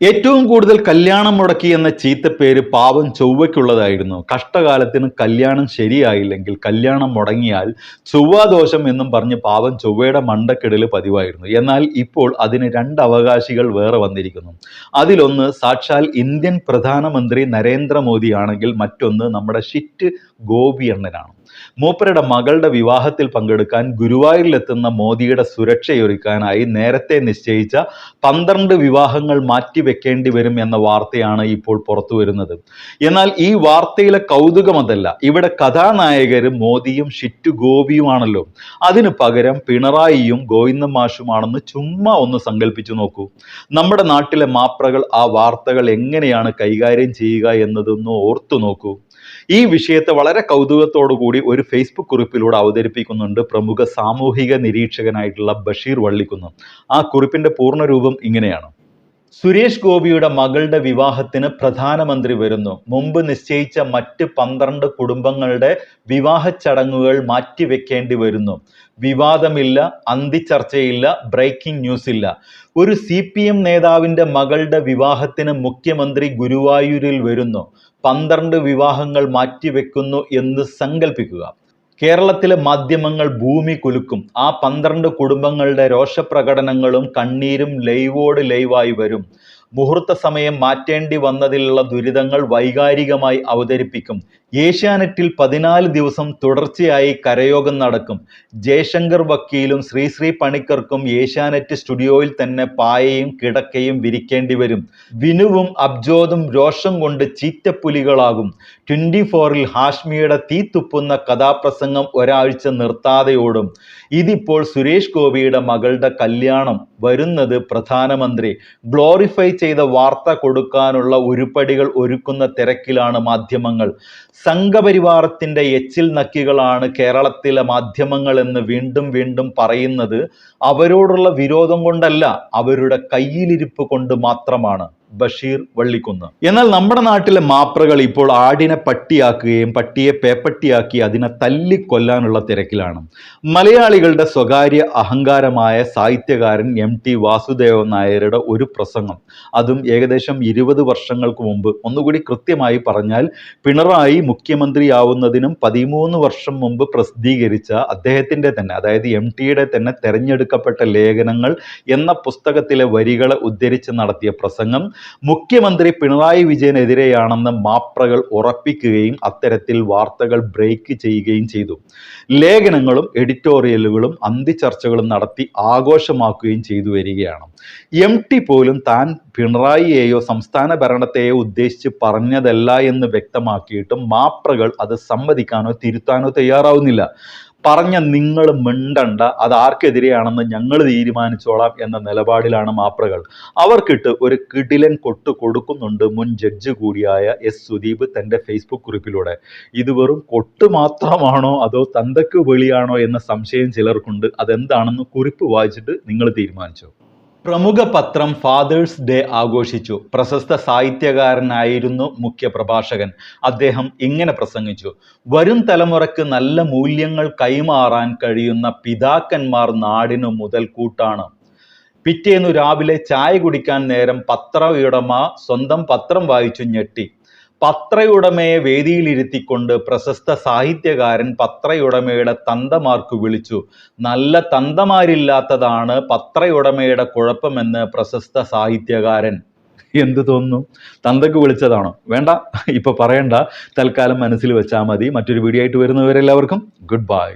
ഏറ്റവും കൂടുതൽ കല്യാണം മുടക്കി എന്ന ചീത്തപ്പേര് പാവം ചൊവ്വയ്ക്കുള്ളതായിരുന്നു. കഷ്ടകാലത്തിന് കല്യാണം ശരിയായില്ലെങ്കിൽ കല്യാണം മുടങ്ങിയാൽ ചൊവ്വാദോഷം എന്നും പറഞ്ഞ് പാവം ചൊവ്വയുടെ മണ്ടക്കിടൽ പതിവായിരുന്നു. എന്നാൽ ഇപ്പോൾ അതിന് രണ്ട് അവകാശികൾ വേറെ വന്നിരിക്കുന്നു. അതിലൊന്ന് സാക്ഷാൽ ഇന്ത്യൻ പ്രധാനമന്ത്രി നരേന്ദ്രമോദിയാണെങ്കിൽ മറ്റൊന്ന് നമ്മുടെ ഷിറ്റ് ഗോപി അണ്ണനാണ് മൂപ്പരുടെ മകളുടെ വിവാഹത്തിൽ പങ്കെടുക്കാൻ ഗുരുവായൂരിലെത്തുന്ന മോദിയുടെ സുരക്ഷയൊരുക്കാനായി നേരത്തെ നിശ്ചയിച്ച പന്ത്രണ്ട് വിവാഹങ്ങൾ മാറ്റിവെക്കേണ്ടി വരും എന്ന വാർത്തയാണ് ഇപ്പോൾ പുറത്തു വരുന്നത് എന്നാൽ ഈ വാർത്തയിലെ കൗതുകമതല്ല ഇവിടെ കഥാനായകരും മോദിയും ഷിറ്റു ഗോപിയുമാണല്ലോ. അതിനു പകരം പിണറായിയും ഗോവിന്ദ മാഷുമാണെന്ന് ചുമ്മാ ഒന്ന് സങ്കല്പിച്ചു നോക്കൂ. നമ്മുടെ നാട്ടിലെ മാപ്രകൾ ആ വാർത്തകൾ എങ്ങനെയാണ് കൈകാര്യം ചെയ്യുക എന്നതൊന്ന് ഓർത്തു നോക്കൂ. ഈ വിഷയത്തെ വളരെ കൗതുകത്തോടു കൂടി ഒരു ഫേസ്ബുക്ക് കുറിപ്പിലൂടെ അവതരിപ്പിക്കുന്നുണ്ട് പ്രമുഖ സാമൂഹിക നിരീക്ഷകനായിട്ടുള്ള ബഷീർ വള്ളിക്കുന്ന്. ആ കുറിപ്പിന്റെ പൂർണരൂപം ഇങ്ങനെയാണ്. സുരേഷ് ഗോപിയുടെ മകളുടെ വിവാഹത്തിന് പ്രധാനമന്ത്രി വരുന്നു. മുമ്പ് നിശ്ചയിച്ച മറ്റ് പന്ത്രണ്ട് കുടുംബങ്ങളുടെ വിവാഹ ചടങ്ങുകൾ മാറ്റിവെക്കേണ്ടി വരുന്നു. വിവാദമില്ല അന്തിച്ചർച്ചയില്ല ബ്രേക്കിംഗ് ന്യൂസ് ഇല്ല. ഒരു സി പി എം നേതാവിന്റെ മകളുടെ വിവാഹത്തിന് മുഖ്യമന്ത്രി ഗുരുവായൂരിൽ വരുന്നു. പന്ത്രണ്ട് വിവാഹങ്ങൾ മാറ്റിവെക്കുന്നു എന്ന് സങ്കല്പിക്കുക കേരളത്തിലെ മാധ്യമങ്ങൾ ഭൂമി കുലുക്കും. ആ പന്ത്രണ്ട് കുടുംബങ്ങളുടെ രോഷപ്രകടനങ്ങളും കണ്ണീരും ലൈവോട് ലൈവായി വരും. മുഹൂർത്ത സമയം മാറ്റേണ്ടി വന്നതിലുള്ള ദുരിതങ്ങൾ വൈകാരികമായി അവതരിപ്പിക്കും. ഏഷ്യാനെറ്റിൽ പതിനാല് ദിവസം തുടർച്ചയായി കരയോഗം നടക്കും. ജയശങ്കർ വക്കീലും ശ്രീശ്രീ പണിക്കർക്കും ഏഷ്യാനെറ്റ് സ്റ്റുഡിയോയിൽ തന്നെ പായയും കിടക്കയും വിരിക്കേണ്ടി വരും. വിനുവും അബ്ജോദും രോഷം കൊണ്ട് ചീറ്റപ്പുലികളാകും. ട്വന്റി ഫോറിൽ ഹാഷ്മിയുടെ തീ തുപ്പുന്ന കഥാപ്രസംഗം ഒരാഴ്ച നിർത്താതെ ഓടും ഇതിപ്പോൾ സുരേഷ് ഗോപിയുടെ മകളുടെ കല്യാണം. വരുന്നത് പ്രധാനമന്ത്രി. ഗ്ലോറിഫൈ ചെയ്ത വാർത്ത കൊടുക്കാനുള്ള ഉരുപ്പടികൾ ഒരുക്കുന്ന തിരക്കിലാണ് മാധ്യമങ്ങൾ. സംഘപരിവാറത്തിന്റെ എച്ചിൽ നക്കികളാണ് കേരളത്തിലെ മാധ്യമങ്ങൾ എന്ന് വീണ്ടും വീണ്ടും പറയുന്നത്. അവരോടുള്ള വിരോധം കൊണ്ടല്ല അവരുടെ കയ്യിലിരിപ്പ് കൊണ്ട് മാത്രമാണ്. ബഷീർ വള്ളിക്കുന്ന്. എന്നാൽ നമ്മുടെ നാട്ടിലെ മാപ്രകൾ ഇപ്പോൾ ആടിനെ പട്ടിയാക്കുകയും പട്ടിയെ പേപ്പട്ടിയാക്കി അതിനെ തല്ലിക്കൊല്ലാനുള്ള തിരക്കിലാണ്. മലയാളികളുടെ സ്വകാര്യ അഹങ്കാരമായ സാഹിത്യകാരൻ എം ടി വാസുദേവൻ നായരുടെ ഒരു പ്രസംഗം. അതും ഏകദേശം ഇരുപത് വർഷങ്ങൾക്ക് മുമ്പ്. ഒന്നുകൂടി കൃത്യമായി പറഞ്ഞാൽ പിണറായി മുഖ്യമന്ത്രിയാവുന്നതിനും പതിമൂന്ന് വർഷം മുമ്പ് പ്രസിദ്ധീകരിച്ച അദ്ദേഹത്തിന്റെ തന്നെ അതായത് എം ടിയുടെ തന്നെ തെരഞ്ഞെടുക്കപ്പെട്ട ലേഖനങ്ങൾ എന്ന പുസ്തകത്തിലെ വരികളെ ഉദ്ധരിച്ച് നടത്തിയ പ്രസംഗം മുഖ്യമന്ത്രി പിണറായി വിജയനെതിരെയാണെന്ന് മാപ്രകൾ ഉറപ്പിക്കുകയും അത്തരത്തിൽ വാർത്തകൾ ബ്രേക്ക് ചെയ്യുകയും ചെയ്തു. ലേഖനങ്ങളും എഡിറ്റോറിയലുകളും അന്തിചർച്ചകളും നടത്തി ആഘോഷമാക്കുകയും ചെയ്തു വരികയാണ്. എം ടി പോലും താൻ പിണറായിയെയോ സംസ്ഥാന ഭരണത്തെയോ ഉദ്ദേശിച്ച് പറഞ്ഞതല്ല എന്ന് വ്യക്തമാക്കിയിട്ടും മാപ്രകൾ അത് സമ്മതിക്കാനോ തിരുത്താനോ തയ്യാറാവുന്നില്ല. പറഞ്ഞ നിങ്ങൾ മിണ്ടണ്ട അത് ആർക്കെതിരെയാണെന്ന് ഞങ്ങൾ തീരുമാനിച്ചോളാം എന്ന നിലപാടിലാണ് മാപ്രകൾ. അവർക്കിട്ട് ഒരു കിടിലൻ കൊട്ട് കൊടുക്കുന്നുണ്ട് മുൻ ജഡ്ജ് കൂടിയായ എസ് സുദീപ് തന്റെ ഫേസ്ബുക്ക് കുറിപ്പിലൂടെ. ഇത് വെറും കൊട്ട് മാത്രമാണോ അതോ തന്തക്ക് വെളിയാണോ എന്ന സംശയം ചിലർക്കുണ്ട്. അതെന്താണെന്ന് കുറിപ്പ് വായിച്ചിട്ട് നിങ്ങൾ തീരുമാനിച്ചോ? പ്രമുഖ പത്രം ഫാദേഴ്സ് ഡേ ആഘോഷിച്ചു. പ്രശസ്ത സാഹിത്യകാരനായിരുന്നു മുഖ്യ പ്രഭാഷകൻ അദ്ദേഹം ഇങ്ങനെ പ്രസംഗിച്ചു. വരും തലമുറയ്ക്ക് നല്ല മൂല്യങ്ങൾ കൈമാറാൻ കഴിയുന്ന പിതാക്കന്മാർ നാടിനു മുതൽക്കൂട്ടാണ്. പിറ്റേന്നു രാവിലെ ചായ കുടിക്കാൻ നേരം പത്രയുടമ സ്വന്തം പത്രം വായിച്ചു ഞെട്ടി. പത്രയുടമയെ വേദിയിലിരുത്തിക്കൊണ്ട് പ്രശസ്ത സാഹിത്യകാരൻ പത്രയുടമയുടെ തന്തമാർക്ക് വിളിച്ചു. നല്ല തന്തമാരില്ലാത്തതാണ് പത്രയുടമയുടെ കുഴപ്പമെന്ന് പ്രശസ്ത സാഹിത്യകാരൻ. എന്ത് തോന്നുന്നു? തന്തക്ക് വിളിച്ചതാണോ? വേണ്ട ഇപ്പൊ പറയണ്ട. തൽക്കാലം മനസ്സിൽ വെച്ചാൽ മതി. മറ്റൊരു വീഡിയോ ആയിട്ട് വരുന്നവരെല്ലാവർക്കും ഗുഡ് ബൈ.